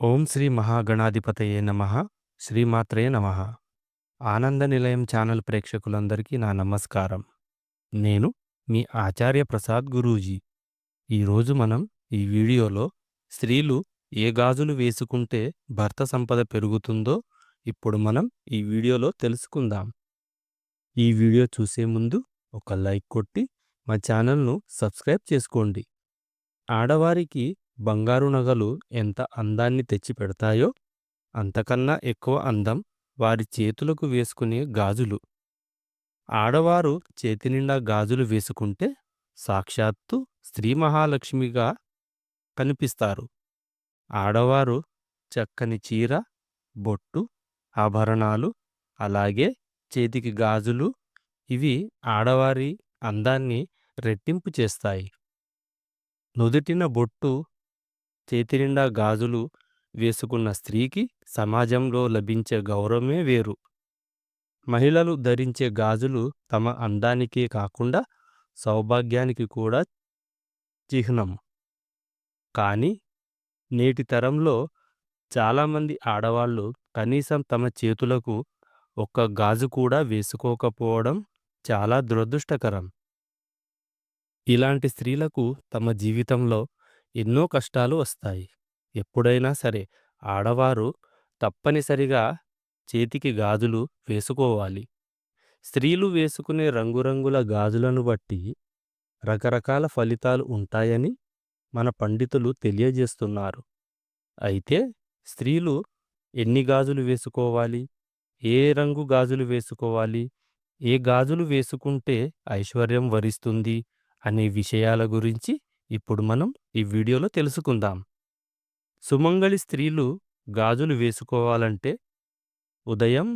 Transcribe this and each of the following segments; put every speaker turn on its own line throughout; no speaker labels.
ఓం శ్రీ మహాగణాధిపతయే నమః శ్రీమాత్రయే నమః. ఆనంద నిలయం ఛానల్ ప్రేక్షకులందరికీ నా నమస్కారం. నేను మీ ఆచార్య ప్రసాద్ గురూజీ. ఈరోజు మనం ఈ వీడియోలో స్త్రీలు ఏ గాజులు వేసుకుంటే భర్త సంపద పెరుగుతుందో ఇప్పుడు మనం ఈ వీడియోలో తెలుసుకుందాం. ఈ వీడియో చూసే ముందు ఒక లైక్ కొట్టి మా ఛానల్ను సబ్స్క్రైబ్ చేసుకోండి. ఆడవారికి బంగారు నగలు ఎంత అందాన్ని తెచ్చిపెడతాయో అంతకన్నా ఎక్కువ అందం వారి చేతులకు వేసుకునే గాజులు. ఆడవారు చేతినిండా గాజులు వేసుకుంటే సాక్షాత్తు స్త్రీ మహాలక్ష్మిగా కనిపిస్తారు. ఆడవారు చక్కని చీర బొట్టు ఆభరణాలు అలాగే చేతికి గాజులు ఇవి ఆడవారి అందాన్ని రెట్టింపు చేస్తాయి. నుదుటిన బొట్టు చేతినిండా గాజులు వేసుకున్న స్త్రీకి సమాజంలో లభించే గౌరవమే వేరు. మహిళలు ధరించే గాజులు తమ అందానికే కాకుండా సౌభాగ్యానికి కూడా చిహ్నం. కానీ నేటి తరంలో చాలామంది ఆడవాళ్ళు కనీసం తమ చేతులకు ఒక్క గాజు కూడా వేసుకోకపోవడం చాలా దురదృష్టకరం. ఇలాంటి స్త్రీలకు తమ జీవితంలో ఎన్నో కష్టాలు వస్తాయి. ఎప్పుడైనా సరే ఆడవారు తప్పనిసరిగా చేతికి గాజులు వేసుకోవాలి. స్త్రీలు వేసుకునే రంగురంగుల గాజులను బట్టి రకరకాల ఫలితాలు ఉంటాయని మన పండితులు తెలియజేస్తున్నారు. అయితే స్త్రీలు ఎన్ని గాజులు వేసుకోవాలి? ఏ రంగు గాజులు వేసుకోవాలి? ఏ గాజులు వేసుకుంటే ఐశ్వర్యం వరిస్తుంది? అనే విషయాల గురించి ఇప్పుడు మనం ఈ వీడియోలో తెలుసుకుందాం. సుమంగళి స్త్రీలు గాజులు వేసుకోవాలంటే ఉదయం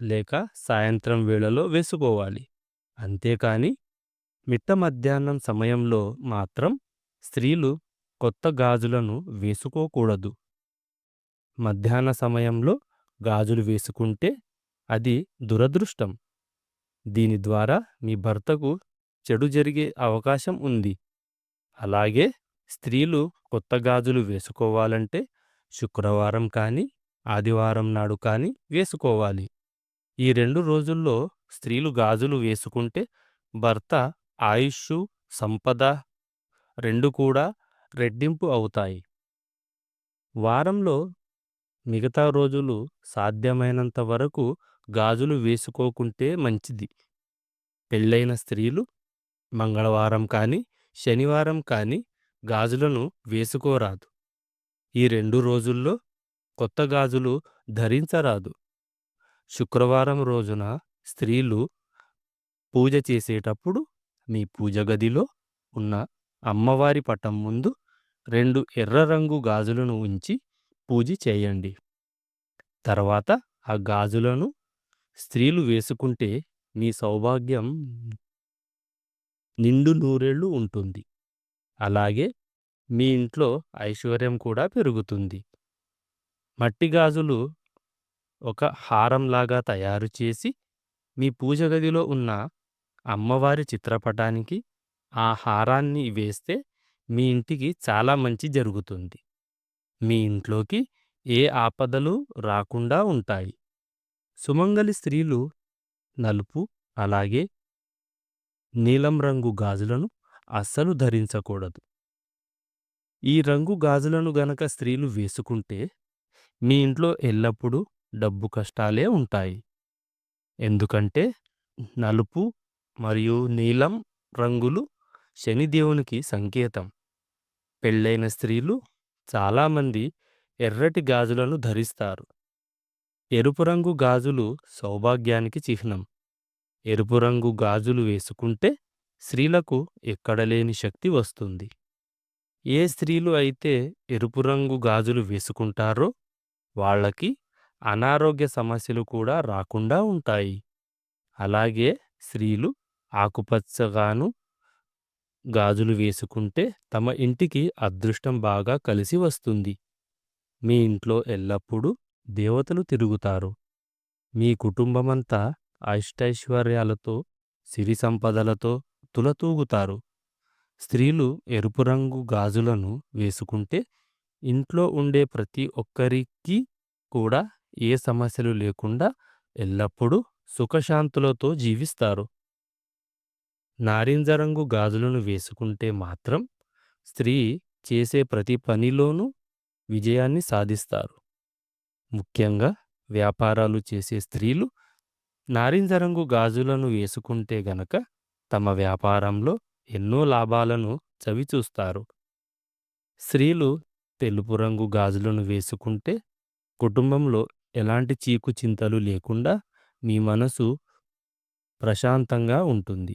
లేక సాయంత్రం వేళలో వేసుకోవాలి. అంతేకాని మిట్ట మధ్యాహ్నం సమయంలో మాత్రం స్త్రీలు కొత్త గాజులను వేసుకోకూడదు. మధ్యాహ్న సమయంలో గాజులు వేసుకుంటే అది దురదృష్టం. దీని ద్వారా మీ భర్తకు చెడు జరిగే అవకాశం ఉంది. అలాగే స్త్రీలు కొత్త గాజులు వేసుకోవాలంటే శుక్రవారం కానీ ఆదివారం నాడు కానీ వేసుకోవాలి. ఈ రెండు రోజుల్లో స్త్రీలు గాజులు వేసుకుంటే భర్త ఆయుష్షు సంపద రెండు కూడా రెట్టింపు అవుతాయి. వారంలో మిగతా రోజులు సాధ్యమైనంత వరకు గాజులు వేసుకోకుంటే మంచిది. పెళ్ళైన స్త్రీలు మంగళవారం కానీ శనివారం కానీ గాజులను వేసుకోరాదు. ఈ రెండు రోజుల్లో కొత్త గాజులు ధరించరాదు. శుక్రవారం రోజున స్త్రీలు పూజ చేసేటప్పుడు మీ పూజ గదిలో ఉన్న అమ్మవారి పటం ముందు రెండు ఎర్ర రంగు గాజులను ఉంచి పూజ చేయండి. తర్వాత ఆ గాజులను స్త్రీలు వేసుకుంటే మీ సౌభాగ్యం నిండు నూరేళ్ళు ఉంటుంది. అలాగే మీ ఇంట్లో ఐశ్వర్యం కూడా పెరుగుతుంది. మట్టి గాజులు ఒక హారంలాగా తయారు చేసి మీ పూజ గదిలో ఉన్న అమ్మవారి చిత్రపటానికి ఆ హారాన్ని వేస్తే మీ ఇంటికి చాలా మంచి జరుగుతుంది. మీ ఇంట్లోకి ఏ ఆపదలు రాకుండా ఉంటాయి. సుమంగలి స్త్రీలు నలుపు అలాగే నీలం రంగు గాజులను అస్సలు ధరించకూడదు. ఈ రంగు గాజులను గనక స్త్రీలు వేసుకుంటే మీ ఇంట్లో ఎల్లప్పుడూ డబ్బు కష్టాలే ఉంటాయి. ఎందుకంటే నలుపు మరియు నీలం రంగులు శనిదేవునికి సంకేతం. పెళ్ళైన స్త్రీలు చాలామంది ఎర్రటి గాజులను ధరిస్తారు. ఎరుపు రంగు గాజులు సౌభాగ్యానికి చిహ్నం. ఎరుపు రంగు గాజులు వేసుకుంటే స్త్రీలకు ఎక్కడలేని శక్తి వస్తుంది. ఏ స్త్రీలు అయితే ఎరుపు రంగు గాజులు వేసుకుంటారో వాళ్ళకి అనారోగ్య సమస్యలు కూడా రాకుండా ఉంటాయి. అలాగే స్త్రీలు ఆకుపచ్చగాను గాజులు వేసుకుంటే తమ ఇంటికి అదృష్టం బాగా కలిసి వస్తుంది. మీ ఇంట్లో ఎల్లప్పుడూ దేవతలు తిరుగుతారు. మీ కుటుంబమంతా అష్టైశ్వర్యాలతో సిరి సంపదలతో తులతూగుతారు స్త్రీలు ఎరుపు రంగు గాజులను వేసుకుంటే ఇంట్లో ఉండే ప్రతి ఒక్కరికి కూడా ఏ సమస్యలు లేకుండా ఎల్లప్పుడూ సుఖశాంతులతో జీవిస్తారు. నారింజ రంగు గాజులను వేసుకుంటే మాత్రం స్త్రీ చేసే ప్రతి పనిలోనూ విజయాన్ని సాధిస్తారు. ముఖ్యంగా వ్యాపారాలు చేసే స్త్రీలు నారింజ రంగు గాజులను వేసుకుంటే గనక తమ వ్యాపారంలో ఎన్నో లాభాలను చవిచూస్తారు. స్త్రీలు తెలుపు రంగు గాజులను వేసుకుంటే కుటుంబంలో ఎలాంటి చీకు చింతలు లేకుండా మీ మనసు ప్రశాంతంగా ఉంటుంది.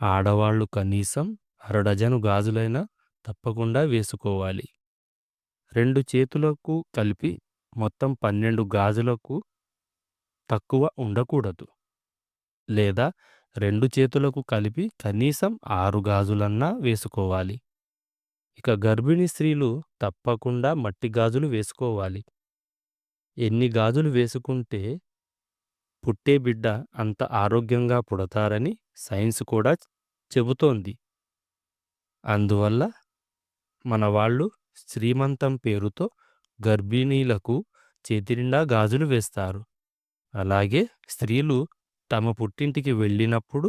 ఆడవాళ్ళు కనీసం అరడజను గాజులైనా తప్పకుండా వేసుకోవాలి. రెండు చేతులకు కలిపి మొత్తం పన్నెండు గాజులకు తక్కువ ఉండకూడదు. లేదా రెండు చేతులకు కలిపి కనీసం ఆరు గాజులన్నా వేసుకోవాలి. ఇక గర్భిణీ స్త్రీలు తప్పకుండా మట్టి గాజులు వేసుకోవాలి. ఎన్ని గాజులు వేసుకుంటే పుట్టే బిడ్డ అంత ఆరోగ్యంగా పుడతారని సైన్స్ కూడా చెబుతోంది. అందువల్ల మన వాళ్ళు శ్రీమంతం పేరుతో గర్భిణీలకు చేతినిండా గాజులు వేస్తారు. అలాగే స్త్రీలు తమ పుట్టింటికి వెళ్ళినప్పుడు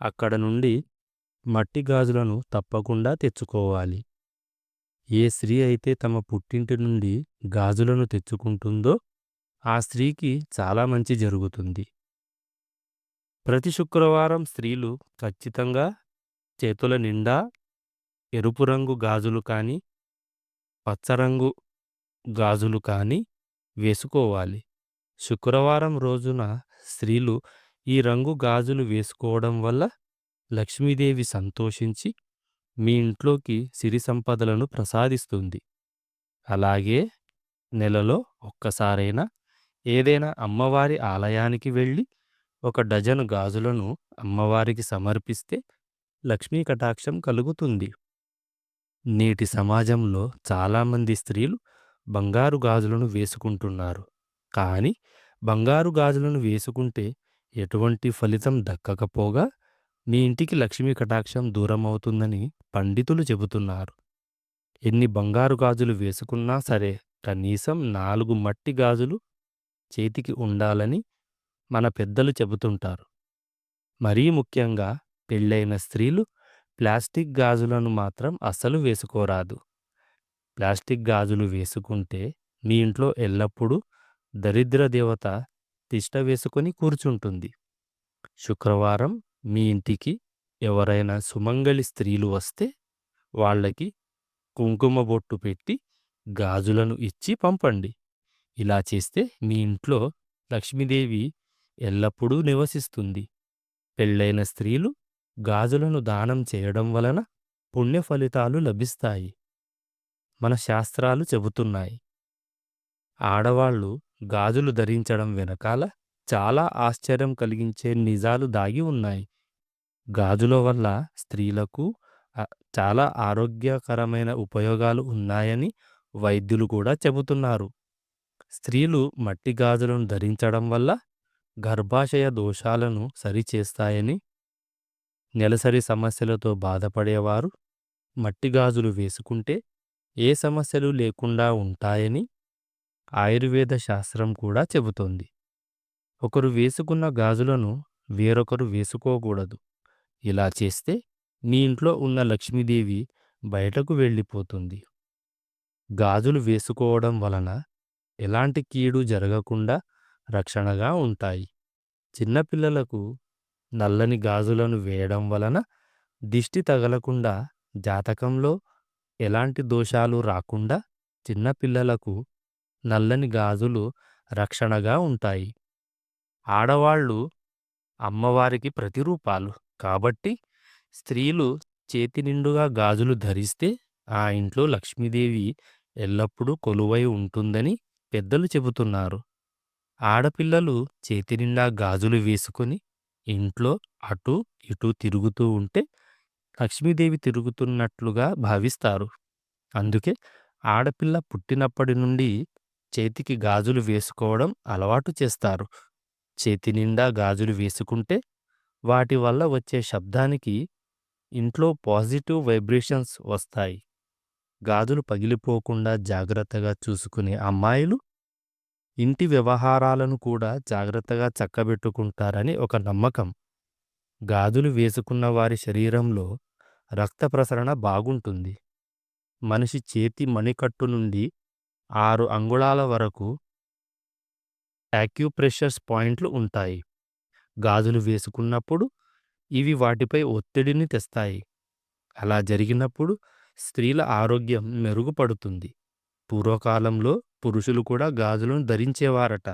అక్కడ నుండి మట్టి గాజులను తప్పకుండా తెచ్చుకోవాలి. ఏ స్త్రీ అయితే తమ పుట్టింటి నుండి గాజులను తెచ్చుకుంటుందో ఆ స్త్రీకి చాలా మంచి జరుగుతుంది. ప్రతి శుక్రవారం స్త్రీలు ఖచ్చితంగా చేతుల నిండా ఎరుపు రంగు గాజులు కానీ, పచ్చరంగు గాజులు కానీ వేసుకోవాలి. శుక్రవారం రోజున స్త్రీలు ఈ రంగు గాజులు వేసుకోవడం వల్ల లక్ష్మీదేవి సంతోషించి మీ ఇంట్లోకి సిరి సంపదలను ప్రసాదిస్తుంది. అలాగే నెలలో ఒక్కసారైనా ఏదైనా అమ్మవారి ఆలయానికి వెళ్ళి ఒక డజను గాజులను అమ్మవారికి సమర్పిస్తే లక్ష్మీ కటాక్షం కలుగుతుంది. నేటి సమాజంలో చాలామంది స్త్రీలు బంగారు గాజులను వేసుకుంటున్నారు. కానీ బంగారు గాజులను వేసుకుంటే ఎటువంటి ఫలితం దక్కకపోగా మీ ఇంటికి లక్ష్మీ కటాక్షం దూరమవుతుందని పండితులు చెబుతున్నారు. ఎన్ని బంగారు గాజులు వేసుకున్నా సరే కనీసం నాలుగు మట్టి గాజులు చేతికి ఉండాలని మన పెద్దలు చెబుతుంటారు. మరీ ముఖ్యంగా పెళ్ళైన స్త్రీలు ప్లాస్టిక్ గాజులను మాత్రం అస్సలు వేసుకోరాదు. ప్లాస్టిక్ గాజులు వేసుకుంటే మీ ఇంట్లో ఎల్లప్పుడూ దరిద్ర దేవత తిష్ట వేసుకొని కూర్చుంటుంది. శుక్రవారం మీ ఇంటికి ఎవరైనా సుమంగళి స్త్రీలు వస్తే వాళ్ళకి కుంకుమ బొట్టు పెట్టి గాజులను ఇచ్చి పంపండి. ఇలా చేస్తే మీ ఇంట్లో లక్ష్మీదేవి ఎల్లప్పుడూ నివసిస్తుంది. పెళ్ళైన స్త్రీలు గాజులను దానం చేయడం వలన పుణ్య ఫలితాలు లభిస్తాయి. మన శాస్త్రాలు చెబుతున్నాయి. ఆడవాళ్ళు గాజులు ధరించడం వెనకాల చాలా ఆశ్చర్యం కలిగించే నిజాలు దాగి ఉన్నాయి. గాజుల వల్ల స్త్రీలకు చాలా ఆరోగ్యకరమైన ఉపయోగాలు ఉన్నాయని వైద్యులు కూడా చెబుతున్నారు. స్త్రీలు మట్టి గాజులను ధరించడం వల్ల గర్భాశయ దోషాలను సరిచేస్తాయని, నెలసరి సమస్యలతో బాధపడేవారు మట్టి గాజులు వేసుకుంటే ఏ సమస్యలు లేకుండా ఉంటాయని ఆయుర్వేద శాస్త్రం కూడా చెబుతోంది. ఒకరు వేసుకున్న గాజులను వేరొకరు వేసుకోకూడదు. ఇలా చేస్తే నీ ఇంట్లో ఉన్న లక్ష్మీదేవి బయటకు వెళ్ళిపోతుంది. గాజులు వేసుకోవడం వలన ఎలాంటి కీడు జరగకుండా రక్షణగా ఉంటాయి. చిన్నపిల్లలకు నల్లని గాజులను వేయడం వలన దిష్టి తగలకుండా జాతకంలో ఎలాంటి దోషాలు రాకుండా చిన్నపిల్లలకు నల్లని గాజులు రక్షణగా ఉంటాయి. ఆడవాళ్ళు అమ్మవారికి ప్రతిరూపాలు కాబట్టి స్త్రీలు చేతినిండుగా గాజులు ధరిస్తే ఆ ఇంట్లో లక్ష్మీదేవి ఎల్లప్పుడూ కొలువై ఉంటుందని పెద్దలు చెబుతున్నారు. ఆడపిల్లలు చేతినిండా గాజులు వేసుకొని ఇంట్లో అటూ ఇటూ తిరుగుతూ ఉంటే లక్ష్మీదేవి తిరుగుతున్నట్లుగా భావిస్తారు. అందుకే ఆడపిల్ల పుట్టినప్పటి నుండి చేతికి గాజులు వేసుకోవడం అలవాటు చేస్తారు. చేతినిండా గాజులు వేసుకుంటే వాటి వల్ల వచ్చే శబ్దానికి ఇంట్లో పాజిటివ్ వైబ్రేషన్స్ వస్తాయి. గాజులు పగిలిపోకుండా జాగ్రత్తగా చూసుకునే అమ్మాయిలు ఇంటి వ్యవహారాలను కూడా జాగ్రత్తగా చక్కబెట్టుకుంటారని ఒక నమ్మకం గాజులు వేసుకున్న వారి శరీరంలో రక్త ప్రసరణ బాగుంటుంది మనిషి చేతి మణికట్టు నుండి ఆరు అంగుళాల వరకు యాక్యూప్రెషర్స్ పాయింట్లు ఉంటాయి. గాజులు వేసుకున్నప్పుడు ఇవి వాటిపై ఒత్తిడిని తెస్తాయి. అలా జరిగినప్పుడు స్త్రీల ఆరోగ్యం మెరుగుపడుతుంది. పూర్వకాలంలో పురుషులు కూడా గాజులను ధరించేవారట.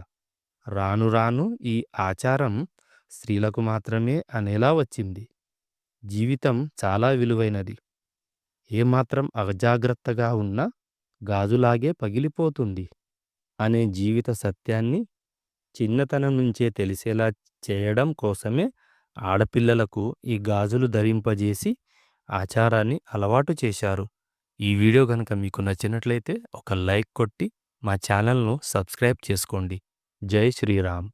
రాను రాను ఈ ఆచారం స్త్రీలకు మాత్రమే అనేలా వచ్చింది. జీవితం చాలా విలువైనది. ఏమాత్రం అజాగ్రత్తగా ఉన్నా గాజులాగే పగిలిపోతుంది అనే జీవిత సత్యాన్ని చిన్నతనం నుంచే తెలిసేలా చేయడం కోసమే ఆడపిల్లలకు ఈ గాజులు ధరింపజేసి ఆచారాన్ని అలవాటు చేశారు. ఈ వీడియో కనుక మీకు నచ్చినట్లయితే ఒక లైక్ కొట్టి మా ఛానల్ను సబ్స్క్రైబ్ చేసుకోండి. జై శ్రీరామ్.